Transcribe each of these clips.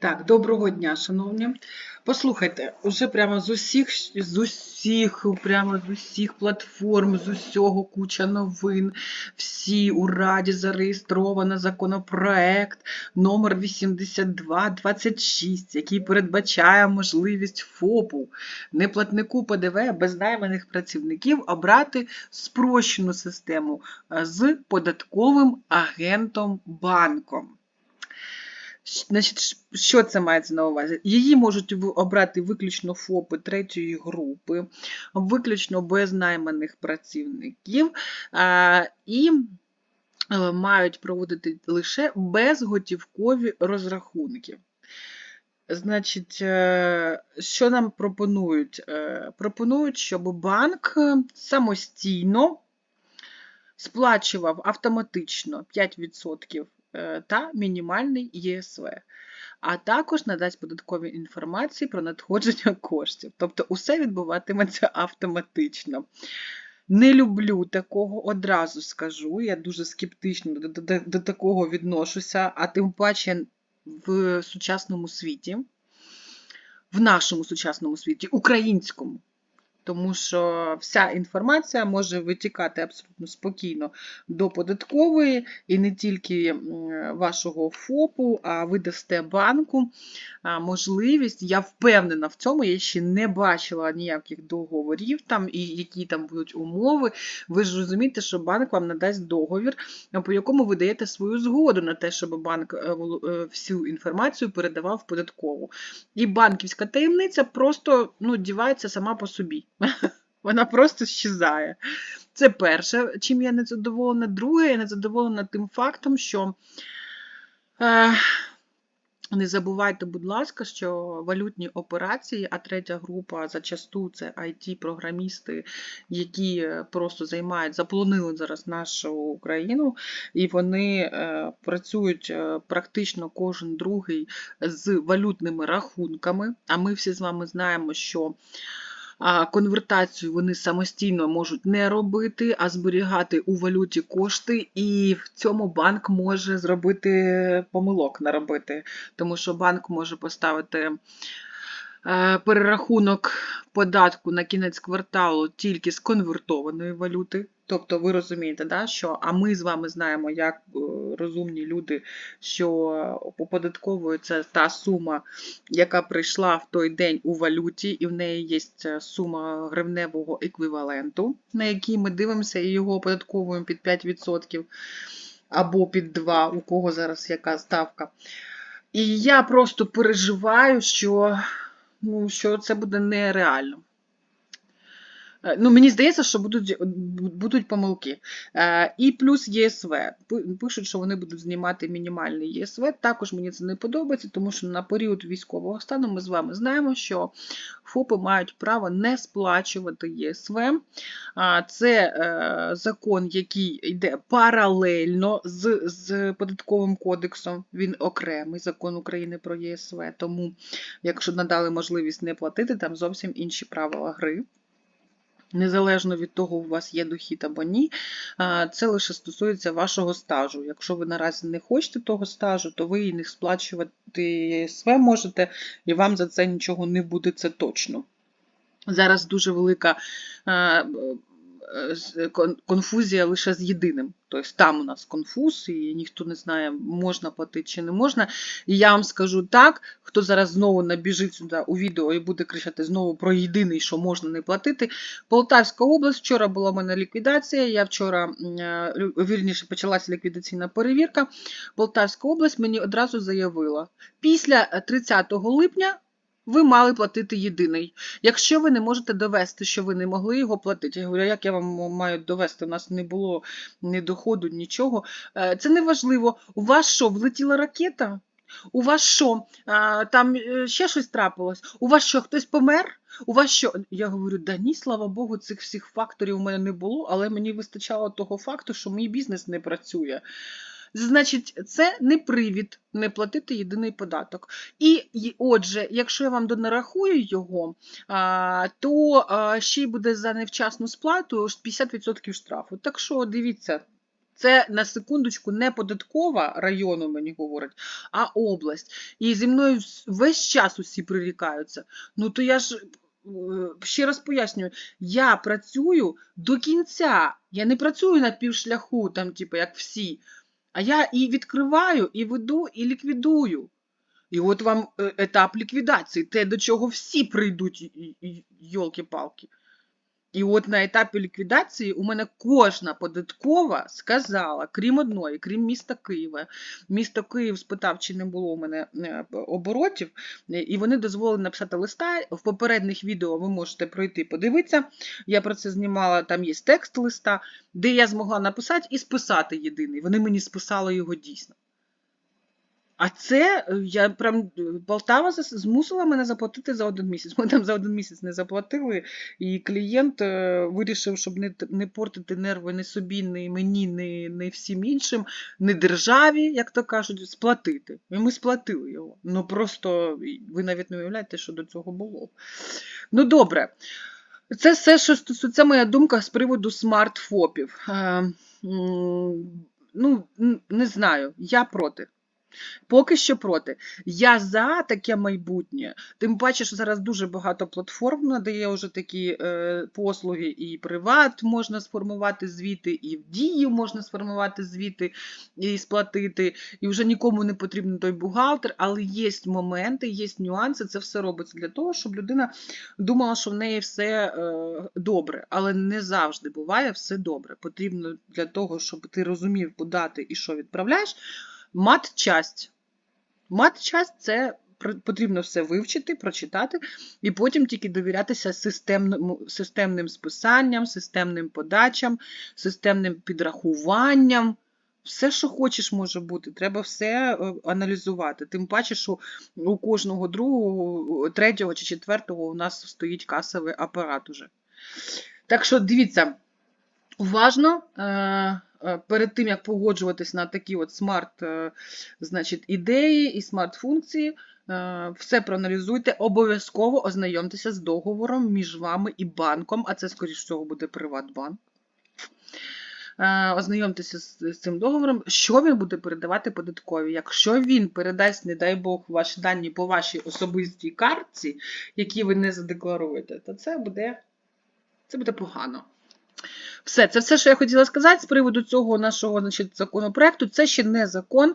Так, доброго дня, шановні. Послухайте, уже прямо з усіх, з усіх, прямо з усіх платформ, з усього куча новин. Всі у Раді зареєстровано законопроект номер 8226, який передбачає можливість ФОПу, неплатнику ПДВ без найманих працівників обрати спрощену систему е, з податковим агентом банком. Значить, що це мається на увазі? Її можуть обрати виключно ФОПи третьої групи, виключно без найманих працівників і е, мають проводити лише безготівкові розрахунки. Значить, е, що нам пропонують? Е, Пропонують, щоб банк самостійно сплачував автоматично 5% е, та мінімальний ЄСВ, а також надасть податкові інформації про надходження коштів. Тобто усе відбуватиметься автоматично. Не люблю такого, одразу скажу. Я дуже скептично до, до, до такого відношуся, а тим паче в сучасному світі, в нашому сучасному світі, українському. Тому що вся інформація може витікати абсолютно спокійно до податкової і не тільки вашого ФОПу, а ви дасте банку можливість. Я впевнена в цьому, я ще не бачила ніяких договорів там і які там будуть умови. Ви ж розумієте, що банк вам надасть договір, по якому ви даєте свою згоду на те, щоб банк е, е, всю інформацію передавав податкову. І банківська таємниця просто ну, дівається сама по собі. Вона просто щезає. Це перше, чим я не задоволена. Друге, я не задоволена тим фактом, що е, не забувайте, будь ласка, що валютні операції, а третя група зачасту це IT-програмісти, які просто займають, заполонили зараз нашу Україну, і вони е, працюють е, практично кожен другий з валютними рахунками. А ми всі з вами знаємо, що конвертацію вони самостійно можуть не робити, а зберігати у валюті кошти, і в цьому банк може зробити помилок наробити, тому що банк може поставити е, перерахунок податку на кінець кварталу тільки з конвертованої валюти. Тобто ви розумієте, да, що а ми з вами знаємо, як е, розумні люди, що оподатковується та сума, яка прийшла в той день у валюті, і в неї є ця сума гривневого еквіваленту, на який ми дивимося і його оподатковуємо під 5% або під 2%, у кого зараз яка ставка. І я просто переживаю, що, ну, що це буде нереально. Е, Ну, мені здається, що будуть, будуть помилки. Е, І плюс ЄСВ. Пишуть, що вони будуть знімати мінімальний ЄСВ. Також мені це не подобається, тому що на період військового стану ми з вами знаємо, що ФОПи мають право не сплачувати ЄСВ. А, Це е, закон, який йде паралельно з, з податковим кодексом. Він окремий закон України про ЄСВ. Тому, якщо надали можливість не платити, там зовсім інші правила гри. Незалежно від того, у вас є дохід або ні, це лише стосується вашого стажу. Якщо ви наразі не хочете того стажу, то ви і не сплачувати СВ можете, і вам за це нічого не буде, це точно. Зараз дуже велика конфузія лише з єдиним. Тобто там у нас конфуз, і ніхто не знає, можна платити чи не можна. І я вам скажу так, хто зараз знову набіжить сюди у відео і буде кричати знову про єдиний, що можна не платити. Полтавська область, вчора була в мене ліквідація. Я вчора, е, вірніше, почалася ліквідаційна перевірка. Полтавська область мені одразу заявила, після е, 30 липня ви мали платити єдиний. Якщо ви не можете довести, що ви не могли його платити, я говорю, як я вам маю довести? У нас не було ні доходу, нічого. Е, Це не важливо. У вас що, влетіла ракета? У вас що, там е, ще щось трапилось? У вас що, хтось помер? У вас що? Я говорю, да ні, слава Богу, цих всіх факторів у мене не було, але мені вистачало того факту, що мій бізнес не працює. Значить, це не привід не платити єдиний податок. І, отже, якщо я вам донарахую його, то ще й буде за невчасну сплату 50% штрафу. Так що дивіться, Це на секундочку не податкова району мені говорить, а область. І зі мною весь час усі прирікаються. Ну то я ж е, ще раз пояснюю, я працюю до кінця. Я не працюю на півшляху, там, типу, як всі. А я і відкриваю, і веду, і ліквідую. І от вам е, етап ліквідації, те, до чого всі прийдуть, йолки-палки. І от на етапі ліквідації у мене кожна податкова сказала, крім одної, крім міста Києва. Місто Київ спитав, чи не було у мене е, оборотів, і вони дозволили написати листа. В попередніх відео ви можете пройти подивитися. Я про це знімала, там є текст листа, де я змогла написати і списати єдиний. Вони мені списали його дійсно. А це е, я прям е, Полтава змусила мене заплатити за один місяць. Ми там за один місяць не заплатили, і клієнт е, вирішив, щоб не, не портити нерви ні собі, ні мені, ні, ні всім іншим, ні державі, як то кажуть, сплатити. І ми сплатили його. Ну просто ви навіть не уявляєте, що до цього було. Ну добре. Це все, що це моя думка з приводу смартфопів. Ну, не знаю, я проти. Поки що проти. Я за таке майбутнє. Тим паче, що зараз дуже багато платформ надає вже такі е, послуги, і приват можна сформувати звіти, і в дії можна сформувати звіти і сплатити. І вже нікому не потрібен той бухгалтер, але є моменти, є нюанси. Це все робиться для того, щоб людина думала, що в неї все е, добре, але не завжди буває все добре. Потрібно для того, щоб ти розумів, куди ти і що відправляєш. Мат-часть. Мат-часть це потрібно все вивчити, прочитати, і потім тільки довірятися системному, системним списанням, системним подачам, системним підрахуванням. Все, що хочеш, може бути, треба все е, аналізувати. Тим паче, що у кожного другого, третього чи четвертого у нас стоїть касовий апарат уже. Так що дивіться, уважно е, перед тим, як погоджуватись на такі от смарт е, значить, ідеї і смарт-функції, е, все проаналізуйте, обов'язково ознайомтеся з договором між вами і банком, а це, скоріш всього, буде Приватбанк. Е, Ознайомтеся з цим договором, що він буде передавати податкові. Якщо він передасть, не дай Бог, ваші дані по вашій особистій картці, які ви не задекларуєте, то це буде, це буде погано. Все, це все, що я хотіла сказати з приводу цього нашого значить, законопроекту. Це ще не закон,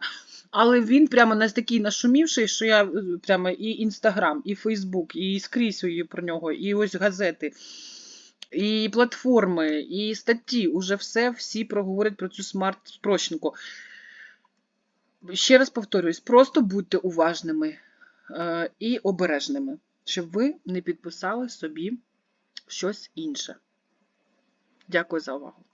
але він прямо нас такий нашумівший, що я е, прямо і Інстаграм, і Фейсбук, і скрізь про нього, і ось газети, і платформи, і статті. Уже все, всі проговорять про цю смарт-спрощенку. Ще раз повторюсь, просто будьте уважними е, і обережними, щоб ви не підписали собі щось інше. Дякую за увагу.